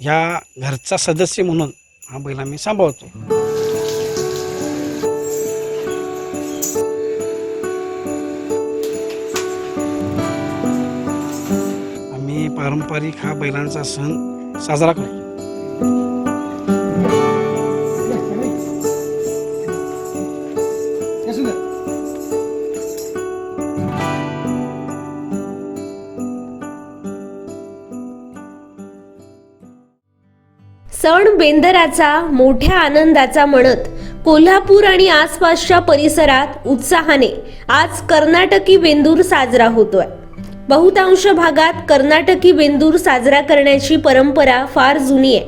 ह्या घरचा सदस्य म्हणून हा बैल आम्ही सांभाळतो आम्ही पारंपरिक हा बैलांचा सण साजरा करतो सण बेंदराचा मोठ्या आनंदाचा म्हणत कोल्हापूर आणि आसपासच्या परिसरात उत्साहाने आज कर्नाटकी बेंदूर साजरा होतोय. बहुतांश भागात कर्नाटकी बेंदूर साजरा करण्याची परंपरा फार जुनी आहे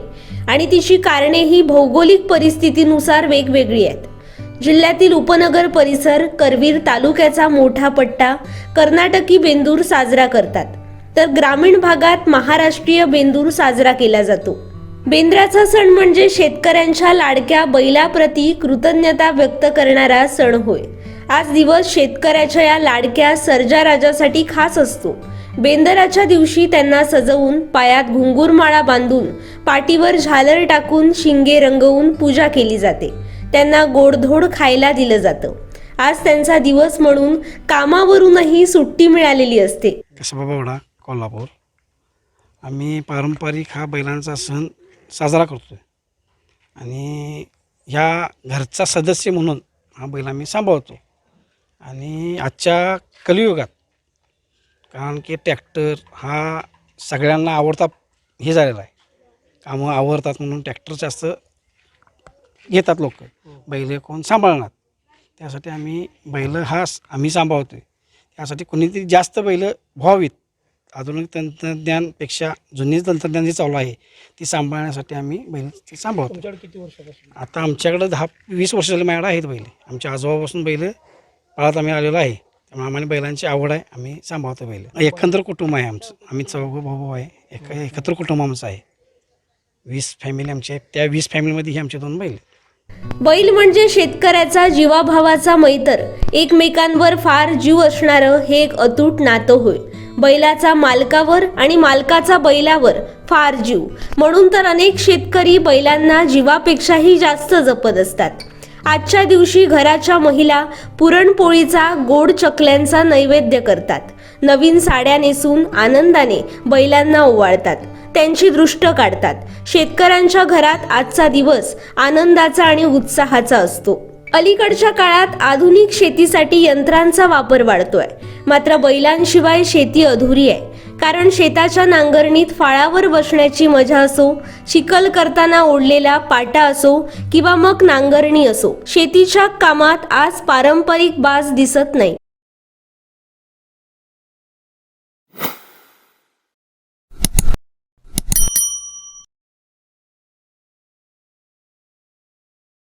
आणि तिची कारणे ही भौगोलिक परिस्थितीनुसार वेगवेगळी आहेत. जिल्ह्यातील उपनगर परिसर करवीर तालुक्याचा मोठा पट्टा कर्नाटकी बेंदूर साजरा करतात. तर ग्रामीण भागात महाराष्ट्रीय बेंदूर साजरा केला जातो. बेंद्राचा सण म्हणजे शेतकऱ्यांच्या लाडक्या बैलाप्रती कृतज्ञता व्यक्त करणारा सण होय. आज दिवस शेतकऱ्याच्या या लाडक्या सर्जा राजासाठी खास असतो. बेंदराच्या दिवशी त्यांना सजवून पायात घुंगूरमाळा बांधून पाठीवर झालर टाकून शिंगे रंगवून पूजा केली जाते. त्यांना गोडधोड खायला दिलं जातं. आज त्यांचा दिवस म्हणून कामावरूनही सुट्टी मिळालेली असते. कसबाबावडा कोल्हापूर. आम्ही पारंपरिक हा बैलांचा सण साजरा करतो आणि ह्या घरचा सदस्य म्हणून हा बैल आम्ही सांभाळतो. आणि आजच्या कलियुगात कारण की ट्रॅक्टर हा सगळ्यांना आवडता हे झालेला आहे. कामं आवडतात म्हणून ट्रॅक्टर जास्त घेतात लोक. बैल कोण सांभाळणार? त्यासाठी आम्ही बैल हा आम्ही सांभाळतो आहे त्यासाठी कोणीतरी जास्त बैल व्हावीत. आधुनिक तंत्रज्ञानपेक्षा जुनी तंत्रज्ञान जे चालू आहे ती सांभाळण्यासाठी आम्ही बैल ते सांभाळतो. तुमच्याकडे किती वर्षापासून? आता आमच्याकडं दहा वीस वर्ष झाले माझ्याकडे आहेत बैल. आमच्या आजोबापासून बैल पाळत आम्ही आलेलो आहे. त्यामुळे आम्हाला बैलांची आवड आहे आम्ही सांभाळतो बैल. एकंदर कुटुंब आहे आमचं. आम्ही चौघं भाऊ आहे. एक एकत्र कुटुंब आमचं आहे. वीस फॅमिली आमची आहे त्या वीस फॅमिलीमध्ये ही आमचे दोन बैल. आहेत. बैल म्हणजे शेतकऱ्याचा जीवाभावाचा मैतर. एकमेकांवर फार जीव असणारं हे एक अतूट नातं होय. बैलाचा मालकावर आणि मालकाचा बैलावर फार जीव. म्हणून तर अनेक शेतकरी बैलांना जीवापेक्षाही जास्त जपत असतात. आजच्या दिवशी घराच्या महिला पुरणपोळीचा गोड चकल्यांचा नैवेद्य करतात. नवीन साड्या नेसून आनंदाने बैलांना ओवाळतात. त्यांची दृष्ट काढतात. शेतकऱ्यांच्या घरात आजचा दिवस आनंदाचा आणि उत्साहाचा असतो. अलीकडच्या काळात आधुनिक शेतीसाठी यंत्रांचा वापर वाढतोय. मात्र बैलांशिवाय शेती अधुरी आहे. कारण शेताच्या नांगरणीत फाळावर बसण्याची मजा असो चिखल करताना ओढलेला पाटा असो किंवा मग नांगरणी असो शेतीच्या कामात आज पारंपरिक बाज दिसत नाही.